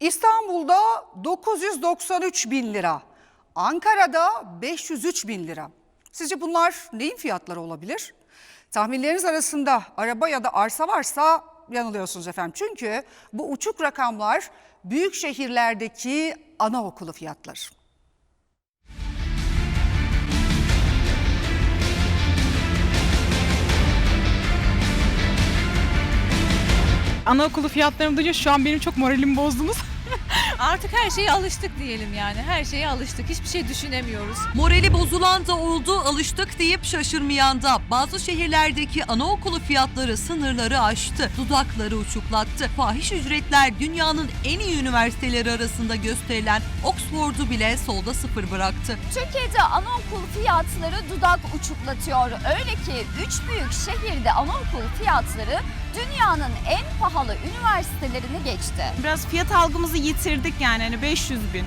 İstanbul'da 993 bin lira, Ankara'da 503 bin lira. Sizce bunlar neyin fiyatları olabilir? Tahminleriniz arasında araba ya da arsa varsa yanılıyorsunuz efendim. Çünkü bu uçuk rakamlar büyük şehirlerdeki anaokulu fiyatları. Anaokulu fiyatlarını duyunca şu an benim çok moralimi bozdunuz. Artık her şeye alıştık diyelim yani. Her şeye alıştık. Hiçbir şey düşünemiyoruz. Morali bozulan da oldu, alıştık deyip şaşırmayan da. Bazı şehirlerdeki anaokulu fiyatları sınırları aştı, dudakları uçuklattı. Fahiş ücretler dünyanın en iyi üniversiteleri arasında gösterilen Oxford'u bile solda sıfır bıraktı. Türkiye'de anaokul fiyatları dudak uçuklatıyor. Öyle ki 3 büyük şehirde anaokul fiyatları dünyanın en pahalı üniversitelerini geçti. Biraz fiyat algımızı yitirdik yani hani 500 bin.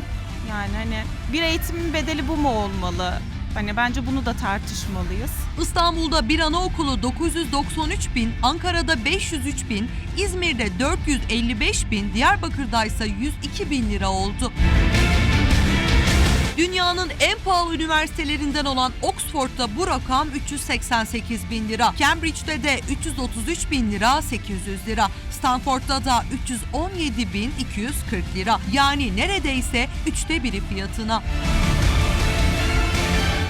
Yani hani bir eğitimin bedeli bu mu olmalı? Hani bence bunu da tartışmalıyız. İstanbul'da bir anaokulu 993 bin, Ankara'da 503 bin, İzmir'de 455 bin, Diyarbakır'da ise 102 bin lira oldu. Dünyanın en pahalı üniversitelerinden olan Oxford'da bu rakam 388 bin lira. Cambridge'de de 333 bin lira 800 lira. Stanford'da da 317 bin 240 lira. Yani neredeyse üçte biri fiyatına.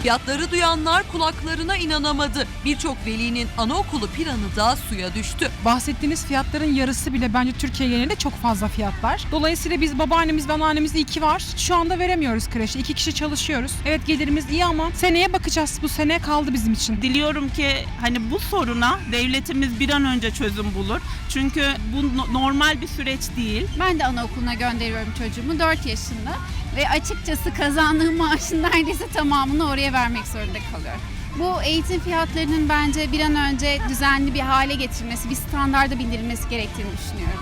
Fiyatları duyanlar kulaklarına inanamadı. Birçok velinin anaokulu planı da suya düştü. Bahsettiğiniz fiyatların yarısı bile bence Türkiye genelinde çok fazla fiyatlar. Dolayısıyla biz babaannemiz ve anneannemiz iyi ki var. Şu anda veremiyoruz kreşe. İki kişi çalışıyoruz. Evet gelirimiz iyi ama seneye bakacağız. Bu sene kaldı bizim için. Diliyorum ki hani bu soruna devletimiz bir an önce çözüm bulur. Çünkü bu no- normal bir süreç değil. Ben de anaokuluna gönderiyorum çocuğumu 4 yaşında ve açıkçası kazandığım maaşın neredeyse tamamını oraya vermek zorunda kalıyorum. Bu eğitim fiyatlarının bence bir an önce düzenli bir hale getirilmesi, bir standarda bindirilmesi gerektiğini düşünüyorum.